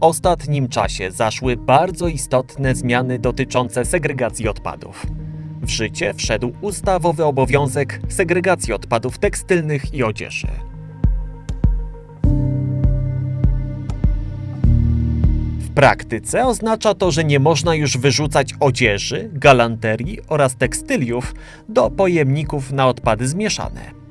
ostatnim czasie zaszły bardzo istotne zmiany dotyczące segregacji odpadów. W życie wszedł ustawowy obowiązek segregacji odpadów tekstylnych i odzieży. W praktyce oznacza to, że nie można już wyrzucać odzieży, galanterii oraz tekstyliów do pojemników na odpady zmieszane.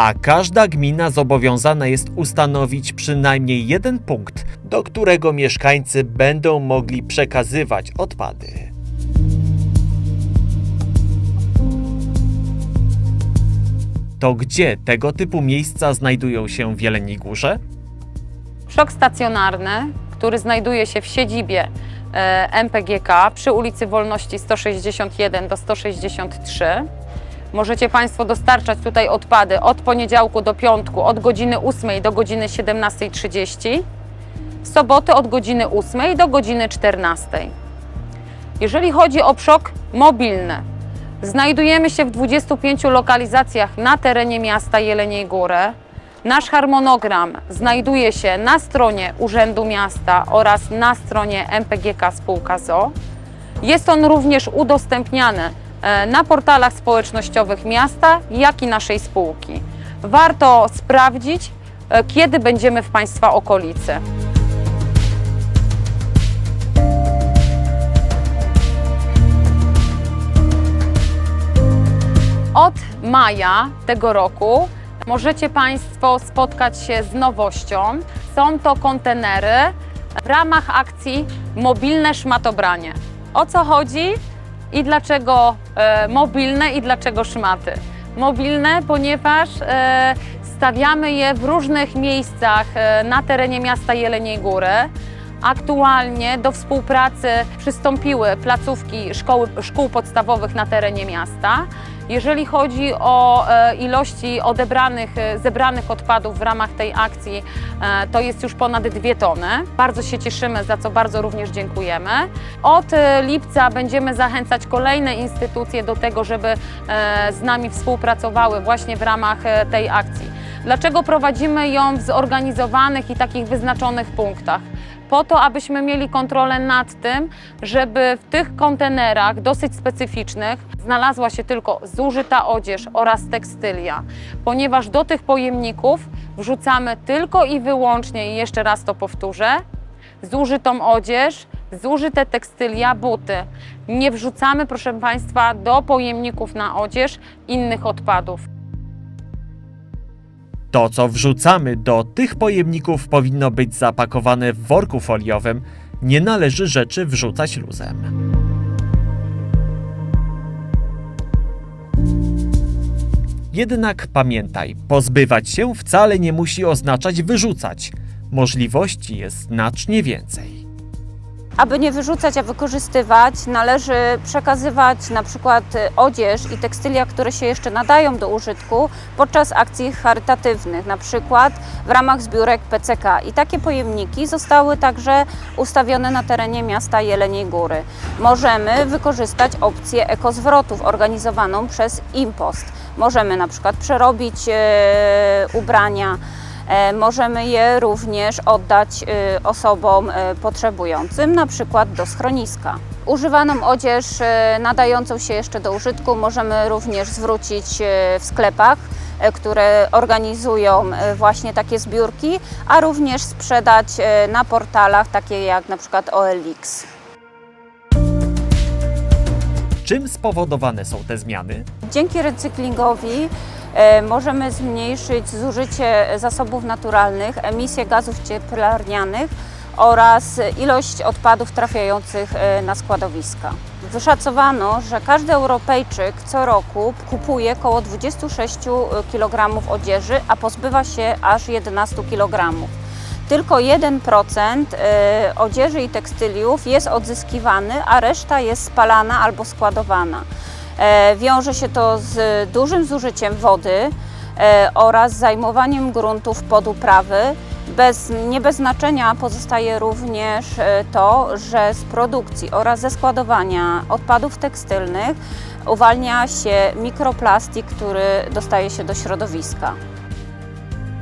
A każda gmina zobowiązana jest ustanowić przynajmniej jeden punkt, do którego mieszkańcy będą mogli przekazywać odpady. To gdzie tego typu miejsca znajdują się w Jeleniej Górze? Szok stacjonarny, który znajduje się w siedzibie e, MPGK przy ulicy Wolności 161 do 163. Możecie Państwo dostarczać tutaj odpady od poniedziałku do piątku od godziny 8 do godziny 17.30, w soboty od godziny 8 do godziny 14. Jeżeli chodzi o przok mobilny, znajdujemy się w 25 lokalizacjach na terenie miasta Jeleniej Góry. Nasz harmonogram znajduje się na stronie Urzędu Miasta oraz na stronie MPGK Spółka ZO. Jest on również udostępniany na portalach społecznościowych miasta, jak i naszej spółki. Warto sprawdzić, e, kiedy będziemy w Państwa okolicy. Od maja tego roku możecie Państwo spotkać się z nowością. Są to kontenery w ramach akcji Mobilne Szmatobranie. O co chodzi i dlaczego e, mobilne i dlaczego szmaty? Mobilne, ponieważ e, stawiamy je w różnych miejscach e, na terenie miasta Jeleniej Góry. Aktualnie do współpracy przystąpiły placówki szkoły, szkół podstawowych na terenie miasta. Jeżeli chodzi o e, ilości odebranych, e, zebranych odpadów w ramach tej akcji, e, to jest już ponad dwie tony. Bardzo się cieszymy, za co bardzo również dziękujemy. Od lipca będziemy zachęcać kolejne instytucje do tego, żeby z nami współpracowały właśnie w ramach tej akcji. Dlaczego prowadzimy ją w zorganizowanych i takich wyznaczonych punktach? Po to, abyśmy mieli kontrolę nad tym, żeby w tych kontenerach dosyć specyficznych znalazła się tylko zużyta odzież oraz tekstylia, ponieważ do tych pojemników wrzucamy tylko i wyłącznie, i jeszcze raz to powtórzę, zużytą odzież, zużyte tekstylia, buty. Nie wrzucamy, proszę Państwa, do pojemników na odzież innych odpadów. To, co wrzucamy do tych pojemników, powinno być zapakowane w worku foliowym. Nie należy rzeczy wrzucać luzem. Jednak pamiętaj, pozbywać się wcale nie musi oznaczać wyrzucać. Możliwości jest znacznie więcej. Aby nie wyrzucać, a wykorzystywać, należy przekazywać na przykład y, odzież i tekstylia, które się jeszcze nadają do użytku podczas akcji charytatywnych, na przykład w ramach zbiórek PCK. I takie pojemniki zostały także ustawione na terenie miasta Jeleniej Góry. Możemy wykorzystać opcję ekozwrotów organizowaną przez Impost. Możemy na przykład przerobić e, ubrania, Możemy je również oddać e, osobom e, potrzebującym, na przykład do schroniska. Używaną odzież e, nadającą się jeszcze do użytku możemy również zwrócić e, w sklepach, e, które organizują e, właśnie takie zbiórki, a również sprzedać e, na portalach takie jak na przykład OLX. Czym spowodowane są te zmiany? Dzięki recyklingowi e, możemy zmniejszyć zużycie zasobów naturalnych, emisję gazów cieplarnianych oraz ilość odpadów trafiających e, na składowiska. Wyszacowano, że każdy Europejczyk co roku kupuje około 26 kg odzieży, a pozbywa się aż 11 kg. Tylko 1% e, odzieży i tekstyliów jest odzyskiwany, a reszta jest spalana albo składowana. E, Wiąże się to z dużym zużyciem wody e, oraz zajmowaniem gruntów pod uprawy. Bez, nie bez znaczenia pozostaje również e, to, że z produkcji oraz ze składowania odpadów tekstylnych uwalnia się mikroplastik, który dostaje się do środowiska.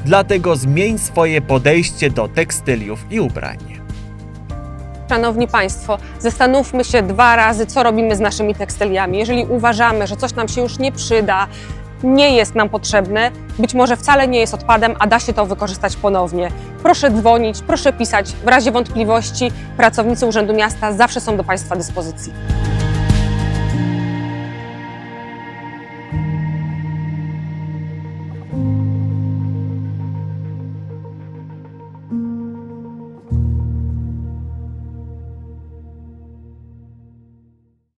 Dlatego zmień swoje podejście do tekstyliów i ubrań. Szanowni Państwo, zastanówmy się dwa razy, co robimy z naszymi tekstyliami. Jeżeli uważamy, że coś nam się już nie przyda, nie jest nam potrzebne, być może wcale nie jest odpadem, a da się to wykorzystać ponownie. Proszę dzwonić, proszę pisać. W razie wątpliwości pracownicy Urzędu Miasta zawsze są do Państwa dyspozycji.